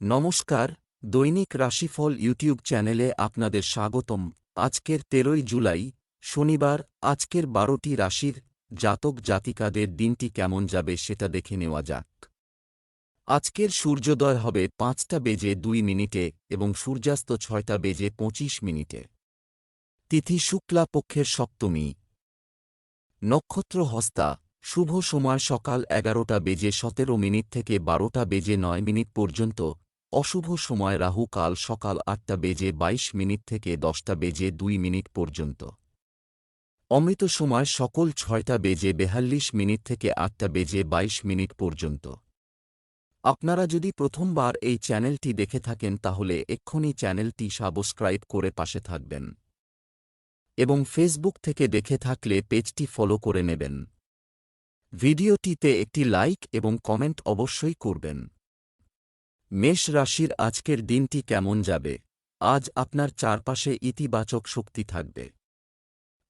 নমস্কার, দৈনিক রাশিফল ইউটিউব চ্যানেলে আপনাদের স্বাগতম। আজকের তেরোই জুলাই, শনিবার, আজকের বারোটি রাশির জাতক জাতিকাদের দিনটি কেমন যাবে সেটা দেখে নেওয়া যাক। আজকের সূর্যোদয় হবে পাঁচটা বেজে দুই মিনিটে এবং সূর্যাস্ত ছয়টা বেজে পঁচিশ মিনিটে। তিথি শুক্লা পক্ষের সপ্তমী। নক্ষত্র হস্তা, শুভ সময় সকাল এগারোটা বেজে সতেরো মিনিট থেকে বারোটা বেজে নয় মিনিট পর্যন্ত অশুভ সময় রাহু কাল সকাল আটটা বেজে বাইশ মিনিট থেকে দশটা বেজে দুই মিনিট পর্যন্ত। অমৃত সময় সকল ছয়টা বেজে বেহাল্লিশ মিনিট থেকে আটটা বেজে বাইশ মিনিট পর্যন্ত। আপনারা যদি প্রথমবার এই চ্যানেলটি দেখে থাকেন তাহলে এক্ষুনি চ্যানেলটি সাবস্ক্রাইব করে পাশে থাকবেন। এবং ফেসবুক থেকে দেখে থাকলে পেজটি ফলো করে নেবেন। ভিডিওটিতে একটি লাইক এবং কমেন্ট অবশ্যই করবেন। মেষ রাশির আজকের দিনটি কেমন যাবে? আজ আপনার চারপাশে ইতিবাচক শক্তি থাকবে।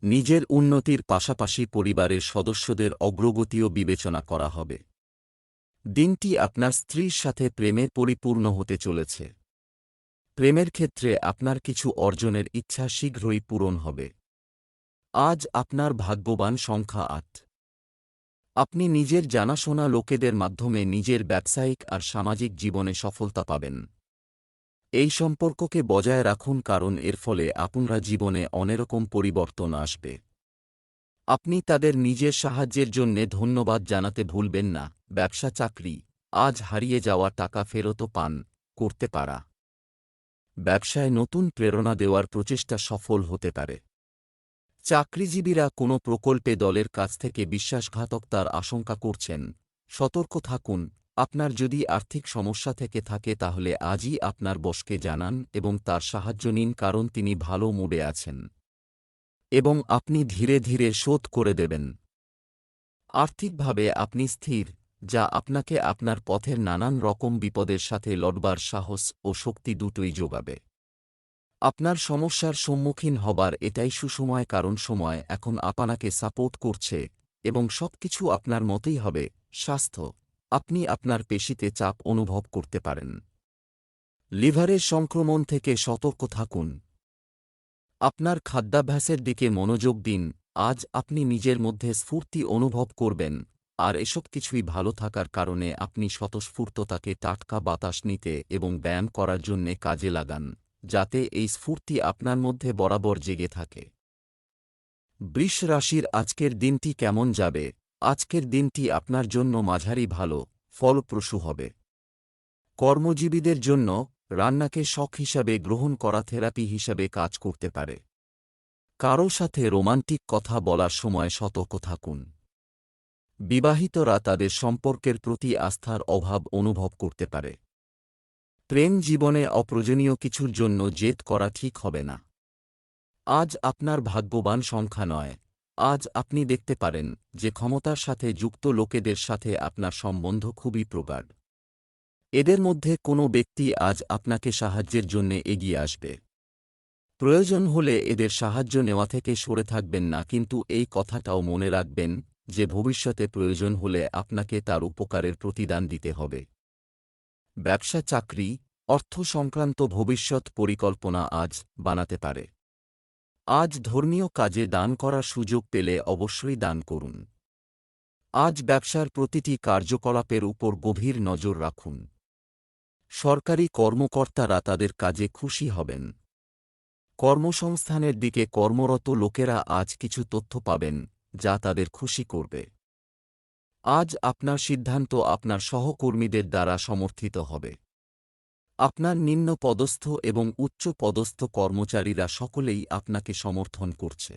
নিজের উন্নতির পাশাপাশি পরিবারের সদস্যদের অগ্রগতিও বিবেচনা করা হবে। দিনটি আপনার স্ত্রীর সাথে প্রেমে পরিপূর্ণ হতে চলেছে। প্রেমের ক্ষেত্রে আপনার কিছু অর্জনের ইচ্ছা শীঘ্রই পূরণ হবে। আজ আপনার ভাগ্যবান সংখ্যা আট। আপনি নিজের জানাশোনা লোকেদের মাধ্যমে নিজের ব্যবসায়িক আর সামাজিক জীবনে সফলতা পাবেন। এই সম্পর্ককে বজায় রাখুন কারণ এর ফলে আপনারা জীবনে অনেরকম পরিবর্তন আসবে। আপনি তাদের নিজের সাহায্যের জন্যে ধন্যবাদ জানাতে ভুলবেন না। ব্যবসা চাকরি, আজ হারিয়ে যাওয়া টাকা ফেরতও পান, করতে পারা। ব্যবসায় নতুন প্রেরণা দেওয়ার প্রচেষ্টা সফল হতে পারে। চাকরিজীবীরা কোনো প্রকল্পে দলের কাছ থেকে বিশ্বাসঘাতকতার আশঙ্কা করছেন। সতর্ক থাকুন, আপনার যদি আর্থিক সমস্যা থেকে থাকে তাহলে আজই আপনার বসকে জানান এবং তার সাহায্য নিন কারণ তিনি ভালো মুডে আছেন। এবং আপনি ধীরে ধীরে শোধ করে দেবেন। আর্থিকভাবে আপনি স্থির, যা আপনাকে আপনার পথের নানান রকম বিপদের সাথে লড়বার সাহস ও শক্তি দুটোই যোগাবে। আপনার সমস্যার সম্মুখীন হবার এটাই সুসময় কারণ সময় এখন আপনাকে সাপোর্ট করছে এবং সবকিছু আপনার মতেই হবে, স্বাস্থ্য। আপনি আপনার পেশিতে চাপ অনুভব করতে পারেন। লিভারের সংক্রমণ থেকে সতর্ক থাকুন। আপনার খাদ্যাভ্যাসের দিকে মনোযোগ দিন, আজ আপনি নিজের মধ্যে স্ফূর্তি অনুভব করবেন, আর এসব কিছুই ভালো থাকার কারণে আপনি স্বতঃস্ফূর্ততাকে টাটকা বাতাস নিতে এবং ব্যায়াম করার জন্যে কাজে লাগান। যাতে এই স্ফূর্তি আপনার মধ্যে বরাবর জেগে থাকে। বৃষ রাশির আজকের দিনটি কেমন যাবে? আজকের দিনটি আপনার জন্য মাঝারি ভালো, ফলপ্রসূ হবে। কর্মজীবীদের জন্য রান্নাকে শখ হিসাবে গ্রহণ করা থেরাপি হিসাবে কাজ করতে পারে। কারও সাথে রোমান্টিক কথা বলার সময় সতর্ক থাকুন। বিবাহিতরা তাদের সম্পর্কের প্রতি আস্থার অভাব অনুভব করতে পারে। প্রেম জীবনে অপ্রয়োজনীয় কিছুর জন্য জেদ করা ঠিক হবে না। আজ আপনার ভাগ্যবান সংখ্যা নয়। আজ আপনি দেখতে পারেন যে ক্ষমতার সাথে যুক্ত লোকেদের সাথে আপনার সম্বন্ধ খুবই প্রগাঢ়। এদের মধ্যে কোনো ব্যক্তি আজ আপনাকে সাহায্যের জন্য এগিয়ে আসবে। প্রয়োজন হলে এদের সাহায্য নেওয়া থেকে সরে থাকবেন না, কিন্তু এই কথাটাও মনে রাখবেন যে ভবিষ্যতে প্রয়োজন হলে আপনাকে তার উপকারের প্রতিদান দিতে হবে। ব্যবসা চাকরি, অর্থ সংক্রান্ত ভবিষ্যৎ পরিকল্পনা আজ বানাতে পারে। আজ ধর্মীয় কাজে দান করার সুযোগ পেলে অবশ্যই দান করুন। আজ ব্যবসার প্রতিটি কার্যকলাপের উপর গভীর নজর রাখুন। সরকারি কর্মকর্তারা তাদের কাজে খুশি হবেন। কর্মসংস্থানের দিকে কর্মরত লোকেরা আজ কিছু তথ্য পাবেন, যা তাদের খুশি করবে। আজ আপনার সিদ্ধান্ত আপনার সহকর্মীদের দ্বারা সমর্থিত হবে। আপনার নিম্ন পদস্থ এবং উচ্চ পদস্থ কর্মচারীরা সকলেই আপনাকে সমর্থন করছে।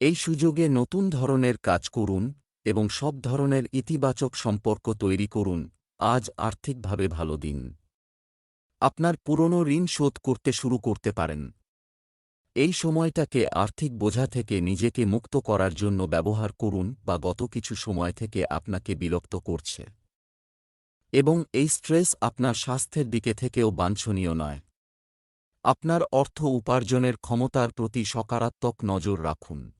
এই সুযোগে নতুন ধরনের কাজ করুন এবং সব ধরনের ইতিবাচক সম্পর্ক তৈরি করুন। আজ আর্থিকভাবে ভালো দিন। আপনার পুরনো ঋণ শোধ করতে শুরু করতে পারেন। এই সময়টাকে আর্থিক বোঝা থেকে নিজেকে মুক্ত করার জন্য ব্যবহার করুন বা গত কিছু সময় থেকে আপনাকে বিরক্ত করছে। এবং এই স্ট্রেস আপনার স্বাস্থ্যের দিকে থেকেও বাঞ্ছনীয় নয়। আপনার অর্থ উপার্জনের ক্ষমতার প্রতি সকারাত্মক নজর রাখুন।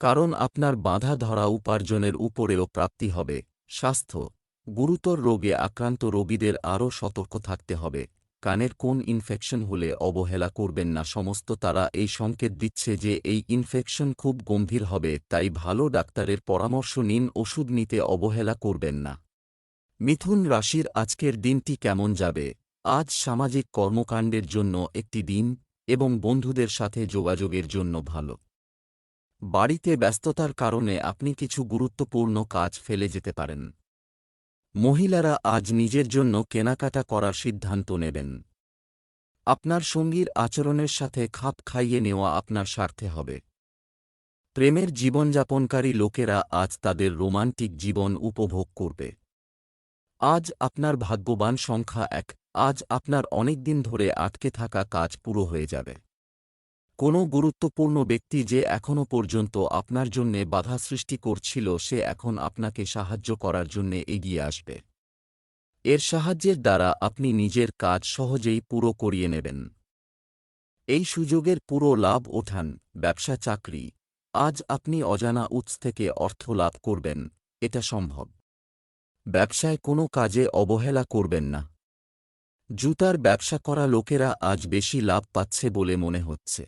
কারণ আপনার বাধা ধরা উপার্জনের উপরেও প্রাপ্তি হবে। স্বাস্থ্য, গুরুতর রোগে আক্রান্ত রোগীদের আরও সতর্ক থাকতে হবে। কানের কোন ইনফেকশন হলে অবহেলা করবেন না। সমস্ত তারা এই সংকেত দিচ্ছে যে এই ইনফেকশন খুব গম্ভীর হবে, তাই ভালো ডাক্তারের পরামর্শ নিন, ওষুধ নিতে অবহেলা করবেন না। মিথুন রাশির আজকের দিনটি কেমন যাবে? আজ সামাজিক কর্মকাণ্ডের জন্য একটি দিন এবং বন্ধুদের সাথে যোগাযোগের জন্য ভালো। বাড়িতে ব্যস্ততার কারণে আপনি কিছু গুরুত্বপূর্ণ কাজ ফেলে যেতে পারেন। মহিলারা আজ নিজের জন্য কেনাকাটা করার সিদ্ধান্ত নেবেন। আপনার সঙ্গীর আচরণের সাথে খাপ খাইয়ে নেওয়া আপনার স্বার্থে হবে। প্রেমের জীবনযাপনকারী লোকেরা আজ তাদের রোমান্টিক জীবন উপভোগ করবে। আজ আপনার ভাগ্যবান সংখ্যা এক, আজ আপনার অনেক দিন ধরে আটকে থাকা কাজ পুরো হয়ে যাবে। কোনো গুরুত্বপূর্ণ ব্যক্তি যে এখনও পর্যন্ত আপনার জন্যে বাধা সৃষ্টি করছিল সে এখন আপনাকে সাহায্য করার জন্যে এগিয়ে আসবে। এর সাহায্যের দ্বারা আপনি নিজের কাজ সহজেই পুরো করিয়ে নেবেন। এই সুযোগের পুরো লাভ ওঠান, ব্যবসা চাকরি। আজ আপনি অজানা উৎস থেকে অর্থ লাভ করবেন, এটা সম্ভব। ব্যবসায় কোনো কাজে অবহেলা করবেন না। জুতার ব্যবসা করা লোকেরা আজ বেশি লাভ পাচ্ছে বলে মনে হচ্ছে।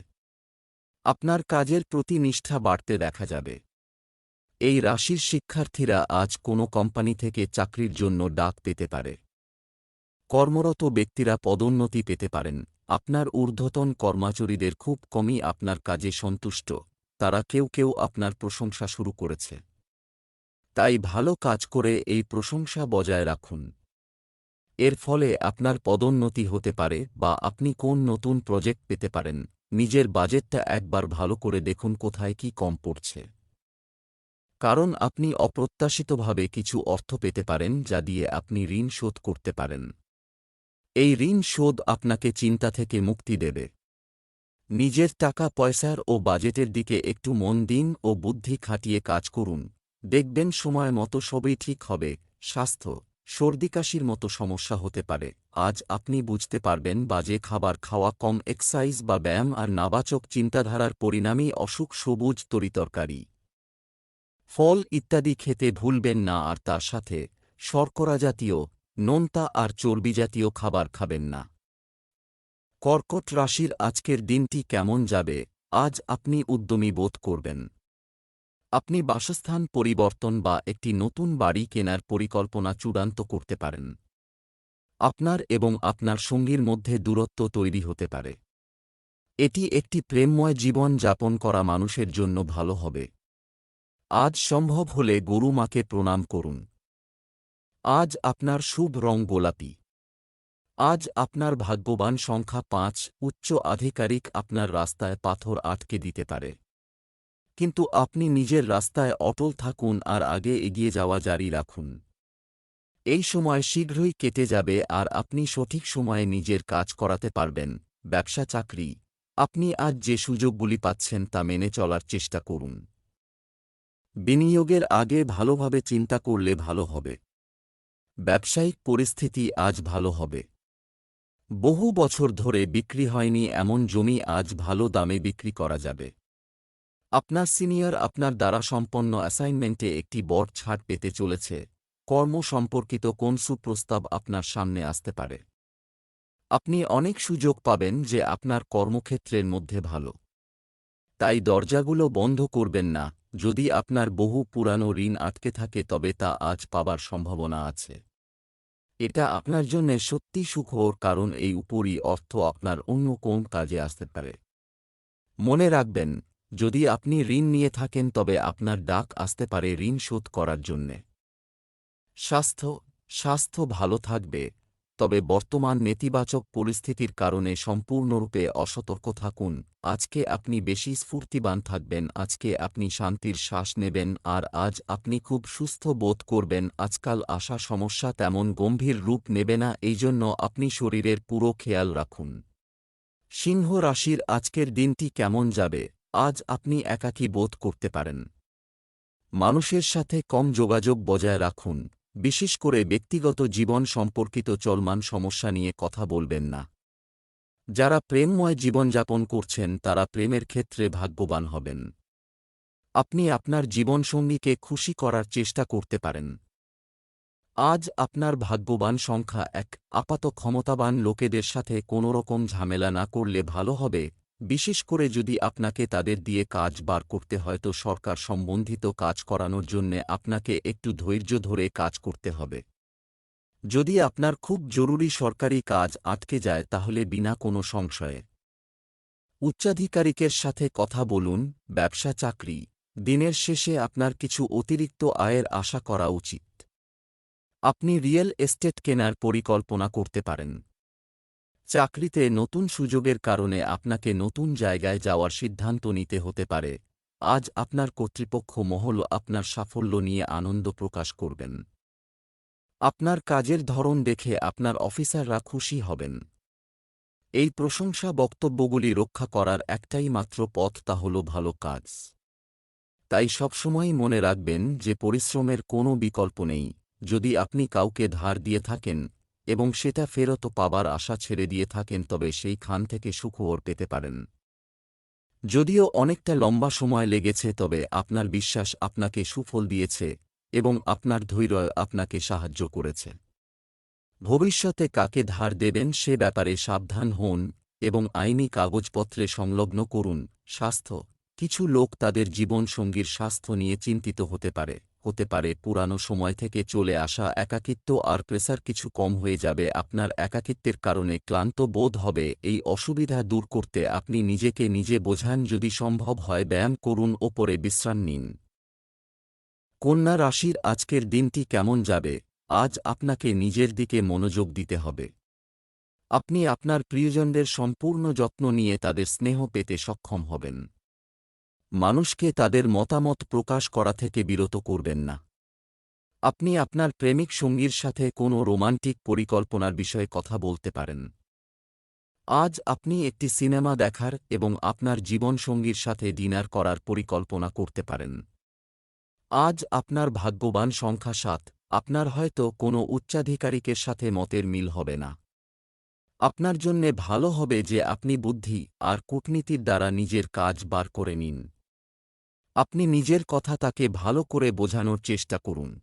আপনার কাজের প্রতি নিষ্ঠা বাড়তে দেখা যাবে। এই রাশির শিক্ষার্থীরা আজ কোনো কোম্পানি থেকে চাকরির জন্য ডাক পেতে পারে। কর্মরত ব্যক্তিরা পদোন্নতি পেতে পারেন। আপনার ঊর্ধ্বতন কর্মচারীদের খুব কমই আপনার কাজে সন্তুষ্ট। তারা কেউ কেউ আপনার প্রশংসা শুরু করেছে। তাই ভালো কাজ করে এই প্রশংসা বজায় রাখুন। এর ফলে আপনার পদোন্নতি হতে পারে বা আপনি কোন নতুন প্রজেক্ট পেতে পারেন। নিজের বাজেটটা একবার ভালো করে দেখুন কোথায় কি কম পড়ছে। কারণ আপনি অপ্রত্যাশিতভাবে কিছু অর্থ পেতে পারেন যা দিয়ে আপনি ঋণ শোধ করতে পারেন। এই ঋণ শোধ আপনাকে চিন্তা থেকে মুক্তি দেবে। নিজের টাকা, পয়সার ও বাজেটের দিকে একটু মন দিন ও বুদ্ধি খাটিয়ে কাজ করুন। দেখবেন সময় মতো সবই ঠিক হবে। স্বাস্থ্য। সর্দিকাশির মতো সমস্যা হতে পারে। আজ আপনি বুঝতে পারবেন বাজে খাবার খাওয়া কম এক্সাইজ বা ব্যায়াম আর নাবাচক চিন্তাধারার পরিণামই অসুখ সবুজ তরিতরকারি। ফল ইত্যাদি খেতে ভুলবেন না আর তার সাথে শর্করা জাতীয়, নোনতা আর চর্বি জাতীয় খাবার খাবেন না। কর্কট রাশির আজকের দিনটি কেমন যাবে, আজ আপনি উদ্যমী বোধ করবেন। আপনি বাসস্থান পরিবর্তন বা একটি নতুন বাড়ি কেনার পরিকল্পনা চূড়ান্ত করতে পারেন। আপনার এবং আপনার সঙ্গীর মধ্যে দূরত্ব তৈরি হতে পারে। এটি একটি প্রেমময় জীবন যাপন করা মানুষের জন্য ভালো হবে। আজ সম্ভব হলে গরু মাকে প্রণাম করুন। আজ আপনার শুভ রং গোলাপি। আজ আপনার ভাগ্যবান সংখ্যা পাঁচ, উচ্চ আধিকারিক আপনার রাস্তায় পাথর আটকে দিতে পারে। কিন্তু আপনি নিজের রাস্তায় অটল থাকুন আর আগে এগিয়ে যাওয়া জারি রাখুন। এই সময় শীঘ্রই কেটে যাবে আর আপনি সঠিক সময়ে নিজের কাজ করাতে পারবেন। ব্যবসা চাকরি। আপনি আজ যে সুযোগগুলি পাচ্ছেন তা মেনে চলার চেষ্টা করুন। বিনিয়োগের আগে ভালোভাবে চিন্তা করলে ভালো হবে। ব্যবসায়িক পরিস্থিতি আজ ভালো হবে। বহু বছর ধরে বিক্রি হয়নি এমন জমি আজ ভালো দামে বিক্রি করা যাবে। আপনার সিনিয়র আপনার দ্বারা সম্পন্ন অ্যাসাইনমেন্টে একটি বড় ছাড় পেতে চলেছে। কর্ম সম্পর্কিত কোন সুপ্রস্তাব আপনার সামনে আসতে পারে? আপনি অনেক সুযোগ পাবেন যে আপনার কর্মক্ষেত্রের মধ্যে ভালো। তাই দরজাগুলো বন্ধ করবেন না। যদি আপনার বহু পুরানো ঋণ আটকে থাকে, তবে তা আজ পাবার সম্ভাবনা আছে। এটা আপনার জন্য সত্যি সুখর কারণ এই উপরই অর্থ আপনার অন্য কোন কাজে আসতে পারে। মনে রাখবেন যদি আপনি ঋণ নিয়ে থাকেন, তবে আপনার ডাক আসতে পারে ঋণ শোধ করার জন্যে। স্বাস্থ্য স্বাস্থ্য ভালো থাকবে, তবে বর্তমান নেতিবাচক পরিস্থিতির কারণে সম্পূর্ণরূপে অসতর্ক থাকুন। আজকে আপনি বেশি স্ফূর্তিবান থাকবেন, আজকে আপনি শান্তির শ্বাস নেবেন, আর আজ আপনি খুব সুস্থ বোধ করবেন। আজকাল আসা সমস্যা তেমন গম্ভীর রূপ নেবে না এই জন্য আপনি শরীরের পুরো খেয়াল রাখুন। সিংহ রাশির আজকের দিনটি কেমন যাবে? আজ আপনি একাকী বোধ করতে পারেন। মানুষের সাথে কম যোগাযোগ বজায় রাখুন, বিশেষ করে ব্যক্তিগত জীবন সম্পর্কিত চলমান সমস্যা নিয়ে কথা বলবেন না। যারা প্রেমময় জীবনযাপন করছেন, তারা প্রেমের ক্ষেত্রে ভাগ্যবান হবেন। আপনি আপনার জীবনসঙ্গীকে খুশি করার চেষ্টা করতে পারেন। আজ আপনার ভাগ্যবান সংখ্যা এক আপাত ক্ষমতাবান লোকেদের সাথে কোনোরকম ঝামেলা না করলে ভালো হবে বিশেষ করে যদি আপনাকে তাদের দিয়ে কাজ বার করতে হয় তো সরকার সম্বন্ধিত কাজ করানোর জন্যে আপনাকে একটু ধৈর্য ধরে কাজ করতে হবে। যদি আপনার খুব জরুরি সরকারি কাজ আটকে যায় তাহলে বিনা কোনো সংশয়ে। উচ্চাধিকারিকের সাথে কথা বলুন, ব্যবসা চাকরি, দিনের শেষে আপনার কিছু অতিরিক্ত আয়ের আশা করা উচিত। আপনি রিয়েল এস্টেট কেনার পরিকল্পনা করতে পারেন। চাকরিতে নতুন সুযোগের কারণে আপনাকে নতুন জায়গায় যাওয়ার সিদ্ধান্ত নিতে হতে পারে। আজ আপনার কর্তৃপক্ষ মহল আপনার সাফল্য নিয়ে আনন্দ প্রকাশ করবেন। আপনার কাজের ধরন দেখে আপনার অফিসাররা খুশি হবেন। এই প্রশংসা বক্তব্যগুলি রক্ষা করার একটাই মাত্র পথ তা হল ভালো কাজ। তাই সবসময়ই মনে রাখবেন যে পরিশ্রমের কোনো বিকল্প নেই। যদি আপনি কাউকে ধার দিয়ে থাকেন এবং সেটা ফেরত পাবার আশা ছেড়ে দিয়ে থাকেন, তবে সেই খান থেকে সুখবর পেতে পারেন। যদিও অনেকটা লম্বা সময় লেগেছে, তবে আপনার বিশ্বাস আপনাকে সুফল দিয়েছে এবং আপনার ধৈর্য আপনাকে সাহায্য করেছে। ভবিষ্যতে কাকে ধার দেবেন সে ব্যাপারে সাবধান হন এবং আইনি কাগজপত্রে সংলগ্ন করুন। স্বাস্থ্য, কিছু লোক তাদের জীবনসঙ্গীর স্বাস্থ্য নিয়ে চিন্তিত হতে পারে। হতে পারে। পুরানো সময় থেকে চলে আসা একাকিত্ব আর প্রেসার কিছু কম হয়ে যাবে। আপনার একাকিত্বের কারণে ক্লান্ত বোধ হবে। এই অসুবিধা দূর করতে আপনি নিজেকে নিজে বোঝান যদি সম্ভব হয় ব্যায়াম করুন, ওপরে বিশ্রাম নিন। কন্যা রাশির আজকের দিনটি কেমন যাবে? আজ আপনাকে নিজের দিকে মনোযোগ দিতে হবে। আপনি আপনার প্রিয়জনদের সম্পূর্ণ যত্ন নিয়ে তাদের স্নেহ পেতে সক্ষম হবেন। মানুষকে তাদের মতামত প্রকাশ করা থেকে বিরত করবেন না। আপনি আপনার প্রেমিক সঙ্গীর সাথে কোনো রোমান্টিক পরিকল্পনার বিষয়ে কথা বলতে পারেন। আজ আপনি একটি সিনেমা দেখার এবং আপনার জীবনসঙ্গীর সাথে ডিনার করার পরিকল্পনা করতে পারেন। আজ আপনার ভাগ্যবান সংখ্যা সাত, আপনার হয়তো কোনো উচ্চাধিকারিকের সাথে মতের মিল হবে না। আপনার জন্যে ভালো হবে যে আপনি বুদ্ধি আর কূটনীতির দ্বারা নিজের কাজ বার করে নিন। আপনি নিজের কথা তাকে ভালো করে বোঝানোর চেষ্টা করুন।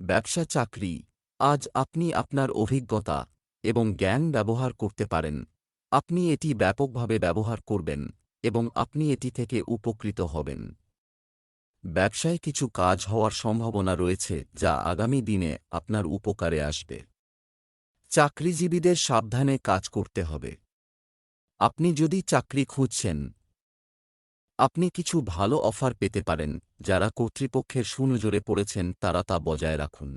ব্যবসা চাকরি। আজ আপনি আপনার অভিজ্ঞতা এবং জ্ঞান ব্যবহার করতে পারেন। আপনি এটি ব্যাপকভাবে ব্যবহার করবেন এবং আপনি এটি থেকে উপকৃত হবেন। ব্যবসায় কিছু কাজ হওয়ার সম্ভাবনা রয়েছে যা আগামী দিনে আপনার উপকারে আসবে। চাকরিজীবীদের সাবধানে কাজ করতে হবে। আপনি যদি চাকরি খুঁজছেন আপনি কিছু ভালো অফার পেতে পারেন, যারা কর্তৃপক্ষের সুনজরে পড়েছেন তারা তা বজায় রাখুন।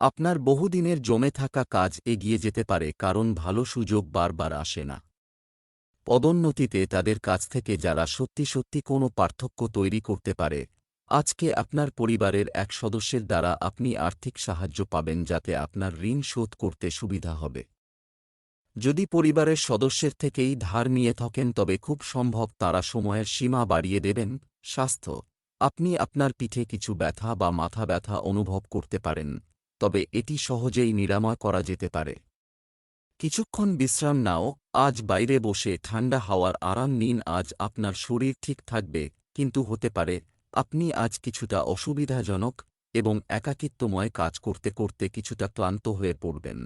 আপনার বহুদিনের জমে থাকা কাজ এগিয়ে যেতে পারে, কারণ ভালো সুযোগ বারবার আসে না। পদোন্নতিতে তাদের কাছ থেকে যারা সত্যি সত্যি কোনো পার্থক্য তৈরি করতে পারে, আজকে আপনার পরিবারের এক সদস্যের দ্বারা আপনি আর্থিক সাহায্য পাবেন, যাতে আপনার ঋণ শোধ করতে সুবিধা হবে। যদি পরিবারের সদস্যের থেকেই ধার নিয়ে থাকেন তবে খুব সম্ভব তারা সময়ের সীমা বাড়িয়ে দেবেন। স্বাস্থ্য। আপনি আপনার পিঠে কিছু ব্যথা বা মাথা ব্যথা অনুভব করতে পারেন, তবে এটি সহজেই নিরাময় করা যেতে পারে। কিছুক্ষণ বিশ্রাম নাও, আজ বাইরে বসে ঠান্ডা হাওয়ার আরাম নিন, আজ আপনার শরীর ঠিক থাকবে, কিন্তু হতে পারে, আপনি আজ কিছুটা অসুবিধাজনক এবং একাকিত্বময় কাজ করতে করতে কিছুটা ক্লান্ত হয়ে পড়বেন।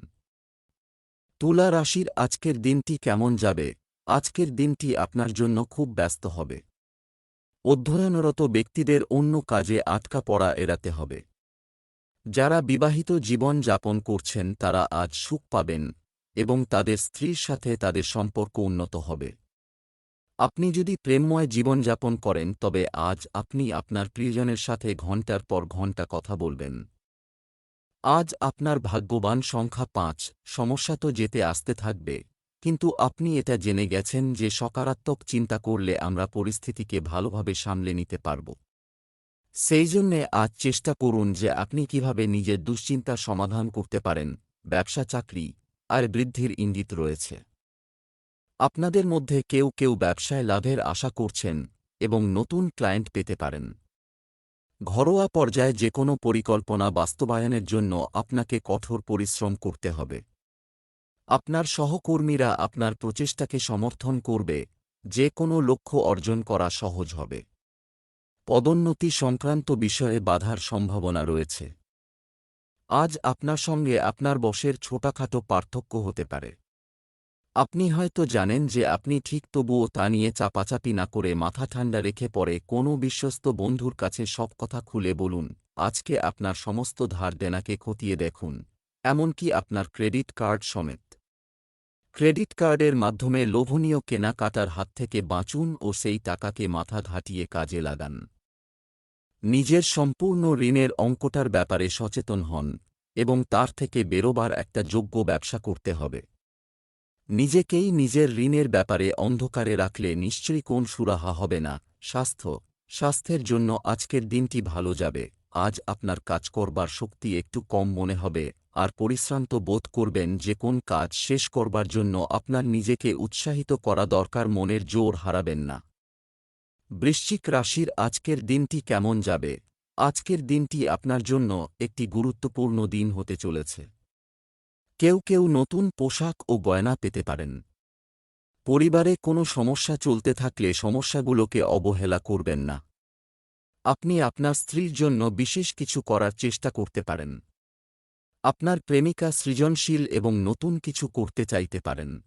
তুলা রাশির আজকের দিনটি কেমন যাবে? আজকের দিনটি আপনার জন্য খুব ব্যস্ত হবে। অধ্যয়নরত ব্যক্তিদের অন্য কাজে আটকা পড়া এড়াতে হবে। যারা বিবাহিত জীবন যাপন করছেন, তারা আজ সুখ পাবেন এবং তাদের স্ত্রীর সাথে তাদের সম্পর্ক উন্নত হবে। আপনি যদি প্রেমময় জীবনযাপন করেন, তবে আজ আপনি আপনার প্রিয়জনের সাথে ঘণ্টার পর ঘণ্টা কথা বলবেন। আজ আপনার ভাগ্যবান সংখ্যা পাঁচ, সমস্যা তো যেতে আসতে থাকবে। কিন্তু আপনি এটা জেনে গেছেন যে সকারাত্মক চিন্তা করলে আমরা পরিস্থিতিকে ভালোভাবে সামলে নিতে পারব। সেই জন্যে আজ চেষ্টা করুন যে আপনি কীভাবে নিজের দুশ্চিন্তা সমাধান করতে পারেন, ব্যবসা, চাকরি, আর বৃদ্ধির ইঙ্গিত রয়েছে। আপনাদের মধ্যে কেউ কেউ ব্যবসায় লাভের আশা করছেন এবং নতুন ক্লায়েন্ট পেতে পারেন। ঘরোয়া পর্যায়ে যে কোনো পরিকল্পনা বাস্তবায়নের জন্য আপনাকে কঠোর পরিশ্রম করতে হবে। আপনার সহকর্মীরা আপনার প্রচেষ্টাকে সমর্থন করবে যে কোনো লক্ষ্য অর্জন করা সহজ হবে। পদোন্নতি সংক্রান্ত বিষয়ে বাধার সম্ভাবনা রয়েছে। আজ আপনার সঙ্গে আপনার বসের ছোটাখাটো পার্থক্য হতে পারে। আপনি হয়তো জানেন যে আপনি ঠিক তবুও তা নিয়ে চাপাচাপি না করে মাথা ঠান্ডা রেখে পরে কোনো বিশ্বস্ত বন্ধুর কাছে সব কথা খুলে বলুন, আজকে আপনার সমস্ত ধার দেনাকে খতিয়ে দেখুন, এমনকি আপনার ক্রেডিট কার্ড সমেত। ক্রেডিট কার্ডের মাধ্যমে লোভনীয় কেনাকাটার হাত থেকে বাঁচুন ও সেই টাকাকে মাথা ঘাটিয়ে কাজে লাগান। নিজের সম্পূর্ণ ঋণের অঙ্কটার ব্যাপারে সচেতন হন এবং তার থেকে বেরোবার একটা যোগ্য ব্যবসা করতে হবে। নিজেকেই নিজের ঋণের ব্যাপারে অন্ধকারে রাখলে নিশ্চয়ই কোন সুরাহা হবে না। স্বাস্থ্য। স্বাস্থ্যের জন্য আজকের দিনটি ভালো যাবে। আজ আপনার কাজ করবার শক্তি একটু কম মনে হবে। আর পরিশ্রান্ত বোধ করবেন যে কোন কাজ শেষ করবার জন্য আপনার নিজেকে উৎসাহিত করা দরকার মনের জোর হারাবেন না। বৃশ্চিক রাশির আজকের দিনটি কেমন যাবে? আজকের দিনটি আপনার জন্য একটি গুরুত্বপূর্ণ দিন হতে চলেছে। কেউ কেউ নতুন পোশাক ও গয়না পেতে পারেন। পরিবারে কোনো সমস্যা চলতে থাকলে সমস্যাগুলোকে অবহেলা করবেন না। আপনি আপনার স্ত্রীর জন্য বিশেষ কিছু করার চেষ্টা করতে পারেন। আপনার প্রেমিকা সৃজনশীল এবং নতুন কিছু করতে চাইতে পারেন।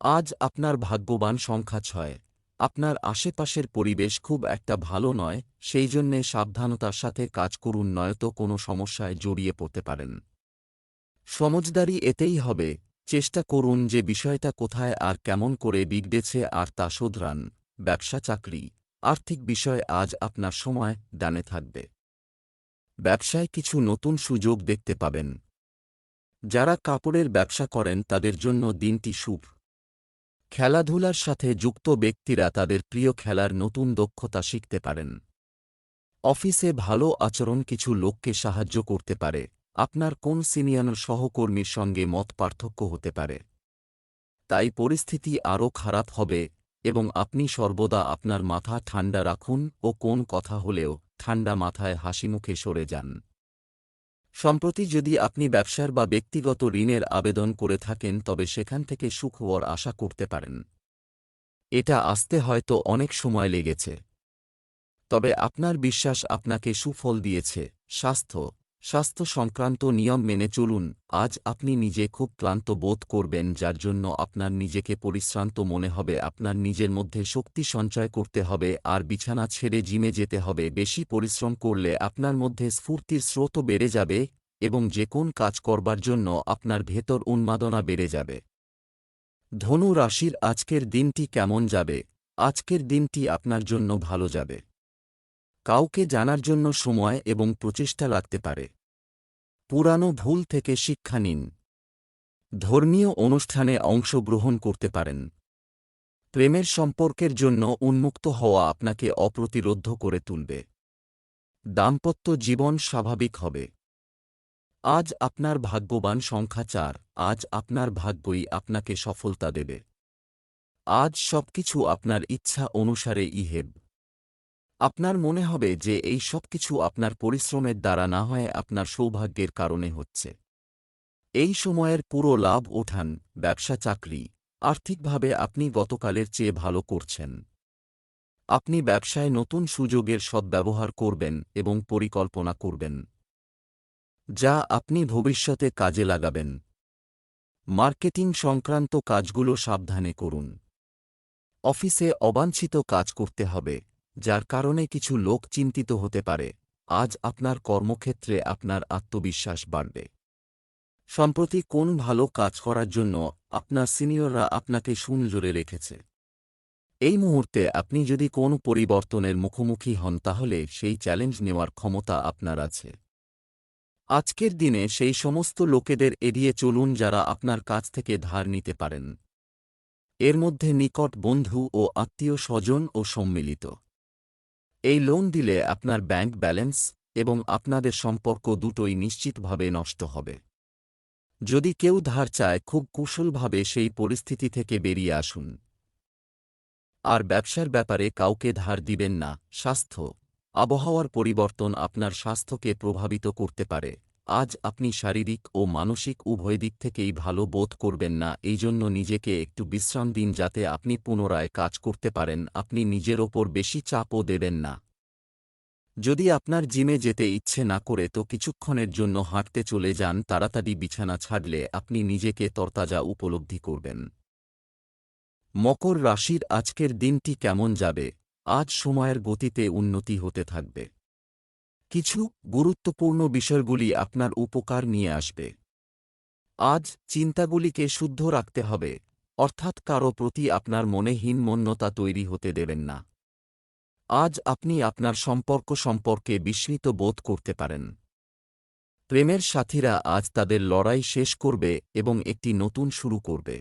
আজ আপনার ভাগ্যবান সংখ্যা ছয়। আপনার আশেপাশের পরিবেশ খুব একটা ভালো নয় সেই জন্যে সাবধানতার সাথে কাজ করুন, নয়তো কোনো সমস্যায় জড়িয়ে পড়তে পারেন। সমজদারি এতেই হবে। চেষ্টা করুন যে বিষয়টা কোথায় আর কেমন করে বিগড়েছে আর তা শোধরান। ব্যবসা চাকরি। আর্থিক বিষয় আজ আপনার সময় ডানে থাকবে। ব্যবসায় কিছু নতুন সুযোগ দেখতে পাবেন। যারা কাপড়ের ব্যবসা করেন তাদের জন্য দিনটি শুভ। খেলাধুলার সাথে যুক্ত ব্যক্তিরা তাদের প্রিয় খেলার নতুন দক্ষতা শিখতে পারেন। অফিসে ভালো আচরণ কিছু লোককে সাহায্য করতে পারে। আপনার কোন সিনিয়র সহকর্মীর সঙ্গে মত পার্থক্য হতে পারে? তাই পরিস্থিতি আরও খারাপ হবে এবং আপনি সর্বদা আপনার মাথা ঠান্ডা রাখুন ও কোন কথা হলেও ঠান্ডা মাথায় হাসিমুখে সরে যান। সম্প্রতি যদি আপনি ব্যবসার বা ব্যক্তিগত ঋণের আবেদন করে থাকেন, তবে সেখান থেকে সুখবর আশা করতে পারেন। এটা আসতে হয়তো অনেক সময় লেগেছে। তবে আপনার বিশ্বাস আপনাকে সুফল দিয়েছে, স্বাস্থ্য স্বাস্থ্য সংক্রান্ত নিয়ম মেনে চলুন, আজ আপনি নিজে খুব ক্লান্ত বোধ করবেন যার জন্য আপনার নিজেকে পরিশ্রান্ত মনে হবে, আপনার নিজের মধ্যে শক্তি সঞ্চয় করতে হবে, আর বিছানা ছেড়ে জিমে যেতে হবে, বেশি পরিশ্রম করলে আপনার মধ্যে স্ফূর্তির স্রোত বেড়ে যাবে এবং যে কোন কাজ করবার জন্য আপনার ভেতর উন্মাদনা বেড়ে যাবে। ধনু রাশির আজকের দিনটি কেমন যাবে? আজকের দিনটি আপনার জন্য ভালো যাবে। কাউকে জানার জন্য সময় এবং প্রচেষ্টা লাগতে পারে। পুরানো ভুল থেকে শিক্ষা নিন। ধর্মীয় অনুষ্ঠানে অংশগ্রহণ করতে পারেন। প্রেমের সম্পর্কের জন্য উন্মুক্ত হওয়া আপনাকে অপ্রতিরোধ করে তুলবে। দাম্পত্য জীবন স্বাভাবিক হবে। আজ আপনার ভাগ্যবান সংখ্যা চার, আজ আপনার ভাগ্যই আপনাকে সফলতা দেবে। আজ সবকিছু আপনার ইচ্ছা অনুসারে ইহেব। আপনার মনে হবে যে এই সব কিছু আপনার পরিশ্রমের দ্বারা না হয় আপনার সৌভাগ্যের কারণে হচ্ছে। এই সময়ের পুরো লাভ ওঠান, ব্যবসা, চাকরি। আর্থিকভাবে আপনি গতকালের চেয়ে ভালো করছেন। আপনি ব্যবসায় নতুন সুযোগের সদ্ব্যবহার করবেন এবং পরিকল্পনা করবেন। যা আপনি ভবিষ্যতে কাজে লাগাবেন। মার্কেটিং সংক্রান্ত কাজগুলো সাবধানে করুন। অফিসে অবাঞ্ছিত কাজ করতে হবে। যার কারণে কিছু লোক চিন্তিত হতে পারে। আজ আপনার কর্মক্ষেত্রে আপনার আত্মবিশ্বাস বাড়বে। সম্প্রতি কোন ভালো কাজ করার জন্য আপনার সিনিয়ররা আপনাকে সুনজোরে রেখেছে? এই মুহূর্তে আপনি যদি কোন পরিবর্তনের মুখোমুখি হন তাহলে সেই চ্যালেঞ্জ নেওয়ার ক্ষমতা আপনার আছে। আজকের দিনে সেই সমস্ত লোকেদের এড়িয়ে চলুন যারা আপনার কাছ থেকে ধার নিতে পারেন। এর মধ্যে নিকট বন্ধু ও আত্মীয় স্বজন ও সম্মিলিত। এই লোন দিলে আপনার ব্যাংক ব্যালেন্স এবং আপনাদের সম্পর্ক দুটোই নিশ্চিতভাবে নষ্ট হবে। যদি কেউ ধার চায়, খুব কুশলভাবে সেই পরিস্থিতি থেকে বেরিয়ে আসুন। আর ব্যবসার ব্যাপারে কাউকে ধার দিবেন না। স্বাস্থ্য, আবহাওয়ার পরিবর্তন আপনার স্বাস্থ্যকে প্রভাবিত করতে পারে। আজ আপনি শারীরিক ও মানসিক উভয় দিক থেকেই ভালো বোধ করবেন না এই জন্য নিজেকে একটু বিশ্রাম দিন যাতে আপনি পুনরায় কাজ করতে পারেন, আপনি নিজের ওপর বেশি চাপও দেবেন না। যদি আপনার জিমে যেতে ইচ্ছে না করে তো কিছুক্ষণের জন্য হাঁটতে চলে যান, তাড়াতাড়ি বিছানা ছাড়লে আপনি নিজেকে তরতাজা উপলব্ধি করবেন। মকর রাশির আজকের দিনটি কেমন যাবে? আজ সময়ের গতিতে উন্নতি হতে থাকবে। কিছু গুরুত্বপূর্ণ বিষয়গুলি আপনার উপকার নিয়ে আসবে। আজ চিন্তাগুলিকে শুদ্ধ রাখতে হবে, অর্থাৎ কারও প্রতি আপনার মনে হীনমন্যতা তৈরি হতে দেবেন না। আজ আপনি আপনার সম্পর্ক সম্পর্কে বিস্মিত বোধ করতে পারেন। প্রেমের সাথীরা আজ তাদের লড়াই শেষ করবে এবং একটি নতুন শুরু করবে।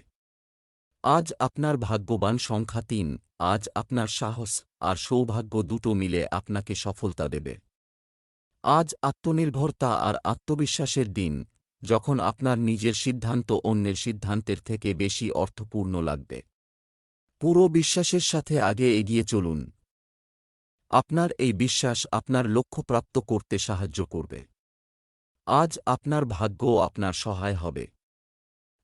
আজ আপনার ভাগ্যবান সংখ্যা তিন, আজ আপনার সাহস আর সৌভাগ্য দুটো মিলে আপনাকে সফলতা দেবে। আজ আত্মনির্ভরতা আর আত্মবিশ্বাসের দিন, যখন আপনার নিজের সিদ্ধান্ত অন্যের সিদ্ধান্তের থেকে বেশি অর্থপূর্ণ লাগবে। পুরো বিশ্বাসের সাথে আগে এগিয়ে চলুন। আপনার এই বিশ্বাস আপনার লক্ষ্য প্রাপ্ত করতে সাহায্য করবে। আজ আপনার ভাগ্য আপনার সহায় হবে।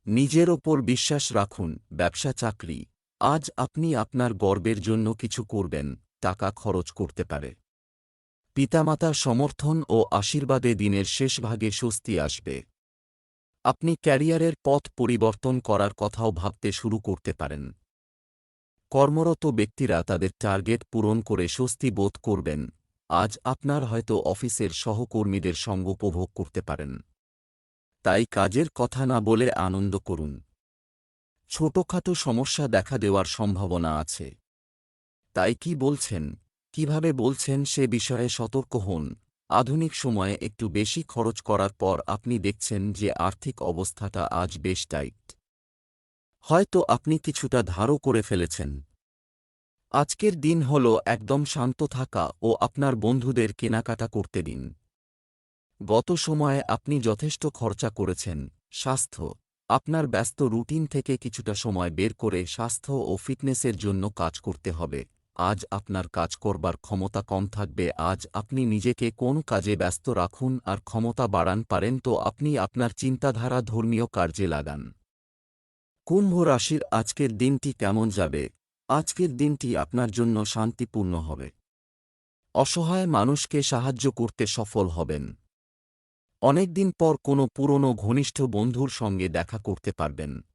নিজের ওপর বিশ্বাস রাখুন, ব্যবসা, চাকরি। আজ আপনি আপনার গর্বের জন্য কিছু করবেন, টাকা খরচ করতে পারে। পিতামাতার সমর্থন ও আশীর্বাদে দিনের শেষ ভাগে স্বস্তি আসবে। আপনি ক্যারিয়ারের পথ পরিবর্তন করার কথাও ভাবতে শুরু করতে পারেন। কর্মরত ব্যক্তিরা তাদের টার্গেট পূরণ করে স্বস্তি বোধ করবেন। আজ আপনার হয়তো অফিসের সহকর্মীদের সঙ্গ উপভোগ করতে পারেন। তাই কাজের কথা না বলে আনন্দ করুন। ছোটখাটো সমস্যা দেখা দেওয়ার সম্ভাবনা আছে। তাই কি বলছেন? কীভাবে বলছেন সে বিষয়ে সতর্ক হন। আধুনিক সময়ে একটু বেশি খরচ করার পর আপনি দেখছেন যে আর্থিক অবস্থাটা আজ বেশ টাইট। হয়তো আপনি কিছুটা ধারও করে ফেলেছেন। আজকের দিন হল একদম শান্ত থাকা ও আপনার বন্ধুদের কেনাকাটা করতে দিন। গত সময়ে আপনি যথেষ্ট খরচা করেছেন, স্বাস্থ্য, আপনার ব্যস্ত রুটিন থেকে কিছুটা সময় বের করে স্বাস্থ্য ও ফিটনেসের জন্য কাজ করতে হবে। আজ আপনার কাজ করবার ক্ষমতা কম থাকবে, আজ আপনি নিজেকে কোন কাজে ব্যস্ত রাখুন আর ক্ষমতা বাড়ান পারেন তো আপনি আপনার চিন্তাধারা ধর্মীয় কার্যে লাগান। কুম্ভ রাশির আজকের দিনটি কেমন যাবে? আজকের দিনটি আপনার জন্য শান্তিপূর্ণ হবে। অসহায় মানুষকে সাহায্য করতে সফল হবেন। অনেকদিন পর কোনো পুরনো ঘনিষ্ঠ বন্ধুর সঙ্গে দেখা করতে পারবেন।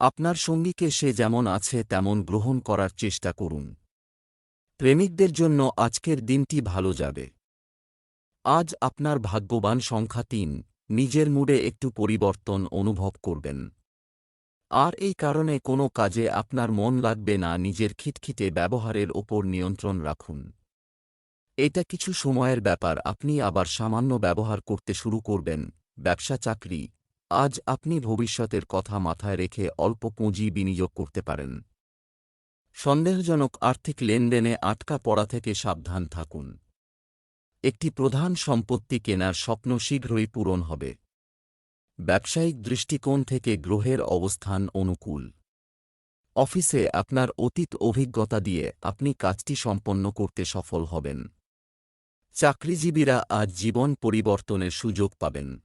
আপনার সঙ্গীকে সে যেমন আছে তেমন গ্রহণ করার চেষ্টা করুন। প্রেমিকদের জন্য আজকের দিনটি ভালো যাবে। আজ আপনার ভাগ্যবান সংখ্যা তিন, নিজের মুডে একটু পরিবর্তন অনুভব করবেন। আর এই কারণে কোনো কাজে আপনার মন লাগবে না নিজের খিটখিটে ব্যবহারের ওপর নিয়ন্ত্রণ রাখুন। এটা কিছু সময়ের ব্যাপার, আপনি আবার সামান্য ব্যবহার করতে শুরু করবেন, ব্যবসা চাকরি আজ আপনি ভবিষ্যতের কথা মাথায় রেখে অল্প পুঁজি বিনিয়োগ করতে পারেন। সন্দেহজনক আর্থিক লেনদেনে আটকা পড়া থেকে সাবধান থাকুন। একটি প্রধান সম্পত্তি কেনার স্বপ্ন শীঘ্রই পূরণ হবে। ব্যবসায়িক দৃষ্টিকোণ থেকে গ্রহের অবস্থান অনুকূল। অফিসে আপনার অতীত অভিজ্ঞতা দিয়ে আপনি কাজটি সম্পন্ন করতে সফল হবেন। চাকরিজীবীরা আজ জীবন পরিবর্তনের সুযোগ পাবেন।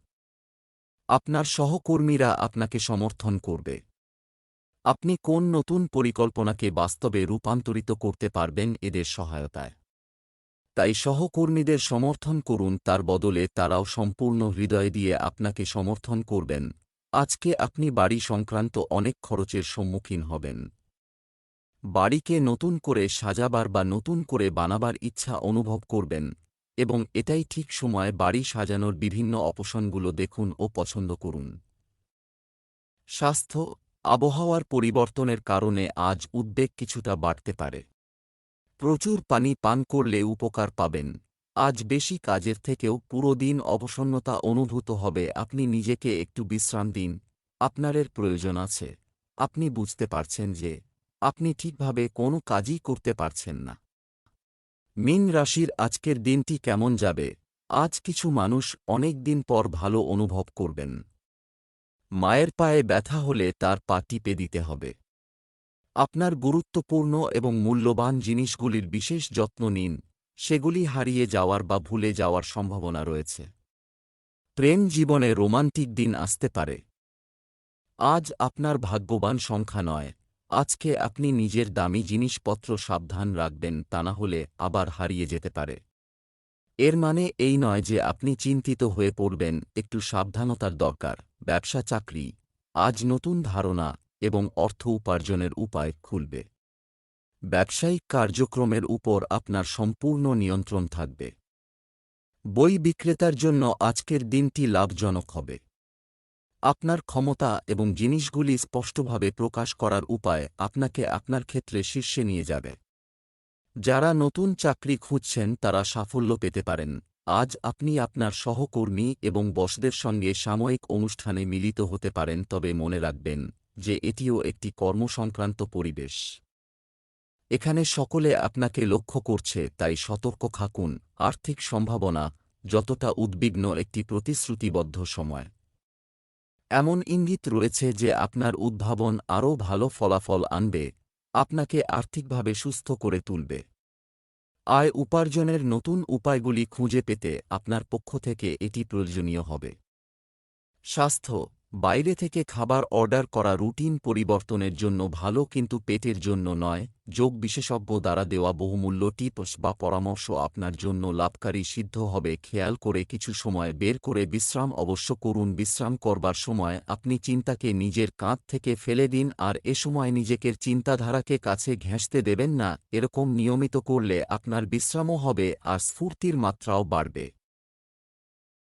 আপনার সহকর্মীরা আপনাকে সমর্থন করবে। আপনি কোন নতুন পরিকল্পনাকে বাস্তবে রূপান্তরিত করতে পারবেন এদের সহায়তায়। তাই সহকর্মীদের সমর্থন করুন, তার বদলে তারাও সম্পূর্ণ হৃদয় দিয়ে আপনাকে সমর্থন করবেন। আজকে আপনি বাড়ি সংক্রান্ত অনেক খরচের সম্মুখীন হবেন। বাড়িকে নতুন করে সাজাবার বা নতুন করে বানাবার ইচ্ছা অনুভব করবেন। এবং এটাই ঠিক সময় বাড়ি সাজানোর বিভিন্ন অপশনগুলো দেখুন ও পছন্দ করুন। স্বাস্থ্য, আবহাওয়ার পরিবর্তনের কারণে আজ উদ্বেগ কিছুটা বাড়তে পারে। প্রচুর পানি পান করলে উপকার পাবেন। আজ বেশি কাজের থেকেও পুরো দিন অবসন্নতা অনুভূত হবে, আপনি নিজেকে একটু বিশ্রাম দিন, আপনারের প্রয়োজন আছে। আপনি বুঝতে পারছেন যে, আপনি ঠিকভাবে কোনো কাজই করতে পারছেন না। মিন রাশির আজকের দিনটি কেমন যাবে? আজ কিছু মানুষ অনেক দিন পর ভালো অনুভব করবেন। মায়ের পায়ে ব্যথা হলে তার পা টিপে দিতে হবে। আপনার গুরুত্বপূর্ণ এবং মূল্যবান জিনিসগুলির বিশেষ যত্ন নিন, সেগুলি হারিয়ে যাওয়ার বা ভুলে যাওয়ার সম্ভাবনা রয়েছে। প্রেম জীবনে রোমান্টিক দিন আসতে পারে। আজ আপনার ভাগ্যবান সংখ্যা নয়। আজকে আপনি নিজের দামি জিনিসপত্র সাবধান রাখবেন, তা না হলে আবার হারিয়ে যেতে পারে। এর মানে এই নয় যে আপনি চিন্তিত হয়ে পড়বেন, একটু সাবধানতার দরকার, ব্যবসা, চাকরি। আজ নতুন ধারণা এবং অর্থ উপার্জনের উপায় খুলবে। ব্যবসায়িক কার্যক্রমের উপর আপনার সম্পূর্ণ নিয়ন্ত্রণ থাকবে। বই বিক্রেতার জন্য আজকের দিনটি লাভজনক হবে। আপনার ক্ষমতা এবং জিনিসগুলি স্পষ্টভাবে প্রকাশ করার উপায় আপনাকে আপনার ক্ষেত্রে শীর্ষে নিয়ে যাবে। যারা নতুন চাকরি খুঁজছেন তারা সাফল্য পেতে পারেন। আজ আপনি আপনার সহকর্মী এবং বসদের সঙ্গে সাময়িক অনুষ্ঠানে মিলিত হতে পারেন, তবে মনে রাখবেন যে এটিও একটি কর্মসংক্রান্ত পরিবেশ। এখানে সকলে আপনাকে লক্ষ্য করছে, তাই সতর্ক থাকুন। আর্থিক সম্ভাবনা যতটা উদ্বিগ্ন একটি প্রতিশ্রুতিবদ্ধ সময়। এমন ইঙ্গিত রয়েছে যে আপনার উদ্ভাবন আরও ভালো ফলাফল আনবে, আপনাকে আর্থিকভাবে সুস্থ করে তুলবে। আয় উপার্জনের নতুন উপায়গুলি খুঁজে পেতে আপনার পক্ষ থেকে এটি প্রয়োজনীয় হবে। স্বাস্থ্য বাইরে থেকে খাবার অর্ডার করা রুটিন পরিবর্তনের জন্য ভালো কিন্তু পেটের জন্য নয়, যোগ বিশেষজ্ঞ দ্বারা দেওয়া বহুমূল্য টিপস বা পরামর্শ আপনার জন্য লাভকারী সিদ্ধ হবে। খেয়াল করে কিছু সময় বের করে বিশ্রাম অবশ্য করুন। বিশ্রাম করবার সময় আপনি চিন্তাকে নিজের কাঁধ থেকে ফেলে দিন আর এ সময় নিজেকে চিন্তাধারাকে কাছে ঘেঁষতে দেবেন না। এরকম নিয়মিত করলে আপনার বিশ্রামও হবে আর স্ফূর্তির মাত্রাও বাড়বে।